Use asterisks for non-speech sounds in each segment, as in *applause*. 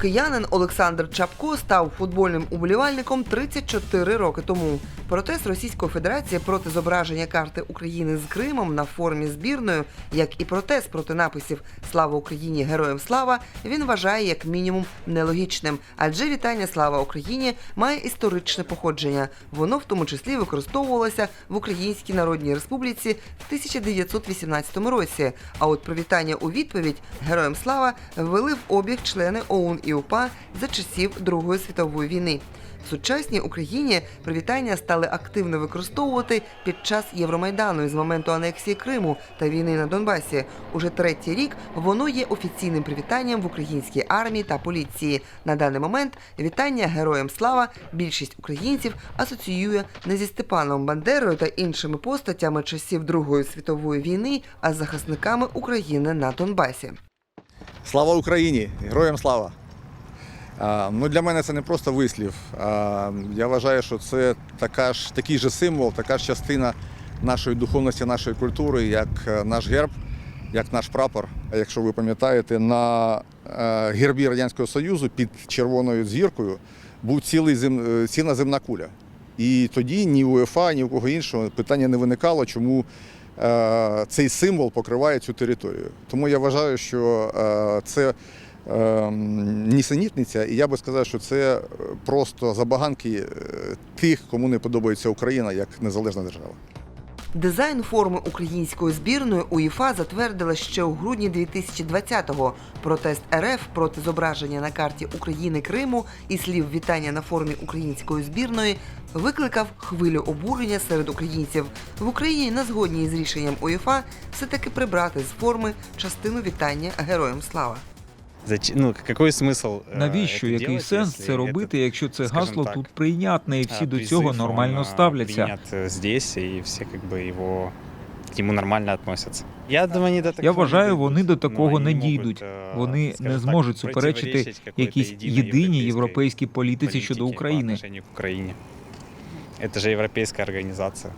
Киянин Олександр Чапко став футбольним уболівальником 34 роки тому. Протест Російської Федерації проти зображення карти України з Кримом на формі збірної, як і протест проти написів Слава Україні! Героям слава він вважає як мінімум нелогічним, адже вітання Слава Україні має історичне походження. Воно в тому числі використовувалося в Українській Народній Республіці в 1918 році. А от привітання у відповідь Героям слава ввели в обіг члени ОУН і УПА за часів Другої світової війни. В сучасній Україні привітання стали активно використовувати під час Євромайдану з моменту анексії Криму та війни на Донбасі. Уже третій рік воно є офіційним привітанням в українській армії та поліції. На даний момент вітання героям слава більшість українців асоціює не зі Степаном Бандерою та іншими постатями часів Другої світової війни, а з захисниками України на Донбасі. Слава Україні! Героям слава! Ну, для мене це не просто вислів. Я вважаю, що це така ж, такий же символ, така ж частина нашої духовності, нашої культури, як е, наш герб, як наш прапор. А Якщо ви пам'ятаєте, на е, гербі Радянського Союзу під червоною зіркою був цілий зем, е, ціла земна куля. І тоді ні у УЄФА, ні у кого іншого питання не виникало, чому цей символ покриває цю територію. Тому я вважаю, що це нісенітниця, і я би сказав, що це просто забаганки е, тих, кому не подобається Україна як незалежна держава. Дизайн форми української збірної УЄФА затвердила ще у грудні 2020-го. Протест РФ проти зображення на карті України Криму і слів вітання на формі української збірної викликав хвилю обурення серед українців. В Україні не згодні з рішенням УЄФА все-таки прибрати з форми частину вітання героям слава Зач... Ну, какой смисл? е, Навіщо это який делать, сенс если це робити, этот, якщо це скажем гасло так, тут прийнятне і всі а, до призыв, цього он, нормально а, ставляться? принят, э, здесь, и все как бы его к нему нормально относятся. Я думаю, они до такого Я не вважаю, дойдут, вони до но такого они не можуть, дійдуть. е, Вони скажем не так, зможуть суперечити противоречить какой-то якійсь единой єдиній европейской європейській політиці щодо политике по України. отношению к Украине. Это же европейская организация.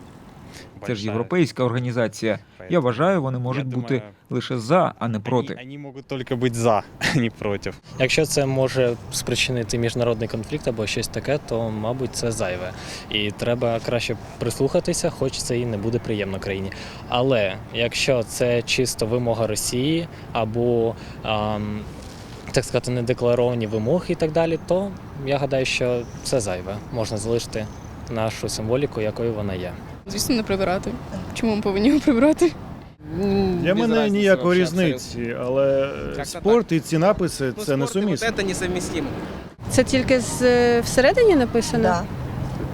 Це ж європейська організація. Я вважаю, вони можуть бути лише за, а не проти. Они, они могут только быть за, а не против. Якщо це може спричинити міжнародний конфлікт або щось таке, то мабуть це зайве. І треба краще прислухатися, хоч це і не буде приємно країні. Але якщо це чисто вимога Росії або ам, так сказати, недекларовані вимоги і так далі, то я гадаю, що це зайве. Можна залишити нашу символіку, якою вона є. Звісно, не прибирати. Чому ми повинні його прибирати? Для мене ніякої різниці, але спорт і ці написи це несумісно. Несовместимо. Це тільки з е, всередині написано?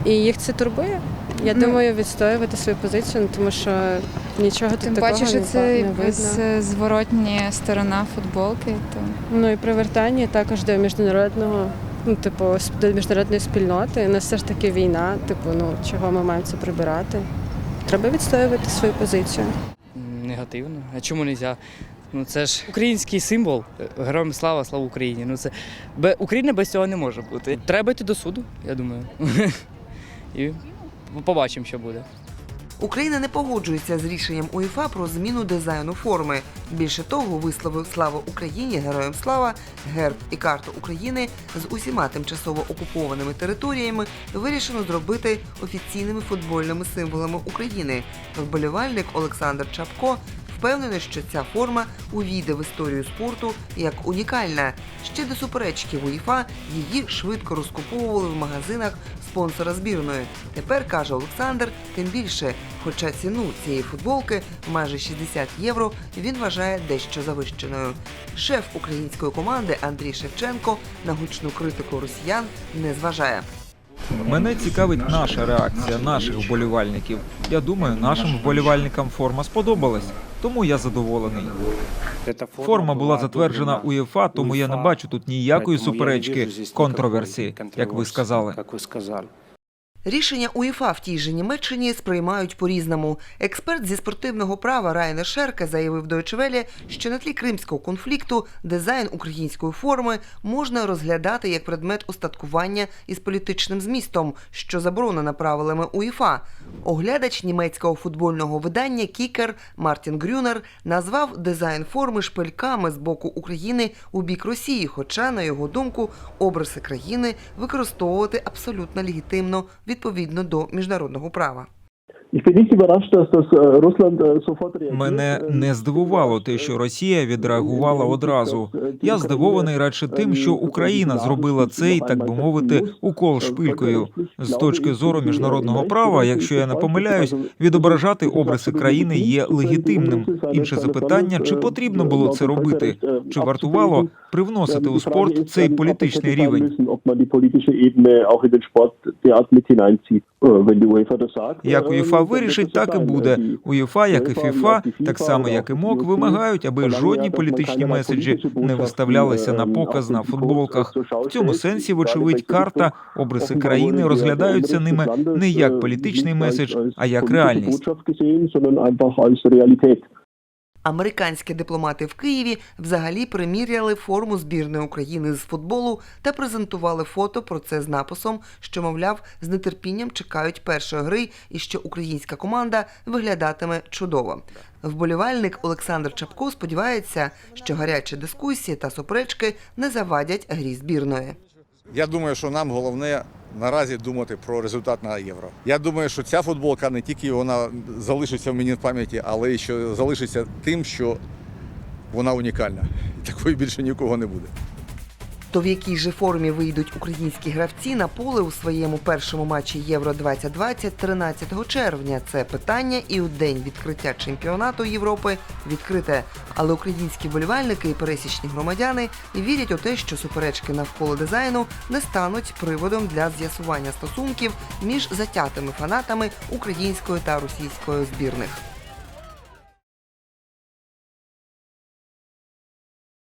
І їх це турбує? Я Ну. думаю, відстоювати свою позицію, ну, тому що нічого тут Тим такого паче, що не, це видно. е, зворотня сторона футболки. То Ну і привертання також до міжнародного, ну, типу, до міжнародної спільноти. У нас все ж таки війна, типу, ну чого ми маємо це прибирати? Треба відстоювати свою позицію. Негативно. А чому не можна? Ну це ж український символ. Героям слава, слава Україні. Ну це Україна без цього не може бути. Треба йти до суду, я думаю. *laughs* І побачимо, що буде. Україна не погоджується з рішенням УЄФА про зміну дизайну форми. Більше того, висловив слава Україні, героям слава, герб і карту України з усіма тимчасово окупованими територіями вирішено зробити офіційними футбольними символами України. Вболівальник Олександр Чапко впевнений, що ця форма увійде в історію спорту як унікальна. Ще до суперечки УЄФА її швидко розкуповували в магазинах спонсора збірної. Тепер каже Олександр, тим більше, хоча ціну цієї футболки майже 60 євро, він вважає дещо завищеною. Шеф української команди Андрій Шевченко на гучну критику росіян не зважає. Мене цікавить наша реакція наших вболівальників. Я думаю, нашим вболівальникам форма сподобалась, тому я задоволений. Форма була затверджена УЄФА, тому я не бачу тут ніякої суперечки, контроверсії, як ви сказали. Рішення УЄФА в тій же Німеччині сприймають по-різному. Експерт зі спортивного права Райнер Шерке заявив Deutsche Welle, що на тлі кримського конфлікту дизайн української форми можна розглядати як предмет устаткування із політичним змістом, що заборонено правилами УЄФА. Оглядач німецького футбольного видання Кікер Мартін Грюнер назвав дизайн форми шпильками з боку України у бік Росії, хоча, на його думку, образи країни використовувати абсолютно легітимно відповідно до міжнародного права. Мене не здивувало те, що Росія відреагувала одразу. Я здивований радше тим, що Україна зробила цей, так би мовити, укол шпилькою. З точки зору міжнародного права, якщо я не помиляюсь, відображати обриси країни є легітимним. Інше запитання: чи потрібно було це робити? Чи вартувало привносити у спорт цей політичний рівень? Як УЄФА вирішить, так і буде. УЄФА, як і ФІФА, так само як і МОК, вимагають, аби жодні політичні меседжі не виставлялися на показ на футболках. В цьому сенсі, вочевидь, карта, обриси країни розглядаються ними не як політичний меседж, а як реальність. Американські дипломати в Києві взагалі приміряли форму збірної України з футболу та презентували фото про це з написом, що, мовляв, з нетерпінням чекають першої гри і що українська команда виглядатиме чудово. Вболівальник Олександр Чапко сподівається, що гарячі дискусії та суперечки не завадять грі збірної. Я думаю, що нам головне наразі думати про результат на євро. Я думаю, що ця футболка не тільки вона залишиться в мені в пам'яті, але й що залишиться тим, що вона унікальна. Такої більше нікого не буде. То в якій же формі вийдуть українські гравці на поле у своєму першому матчі Євро 2020 13 червня? Це питання і у день відкриття чемпіонату Європи відкрите. Але українські болівальники і пересічні громадяни вірять у те, що суперечки навколо дизайну не стануть приводом для з'ясування стосунків між затятими фанатами української та російської збірних.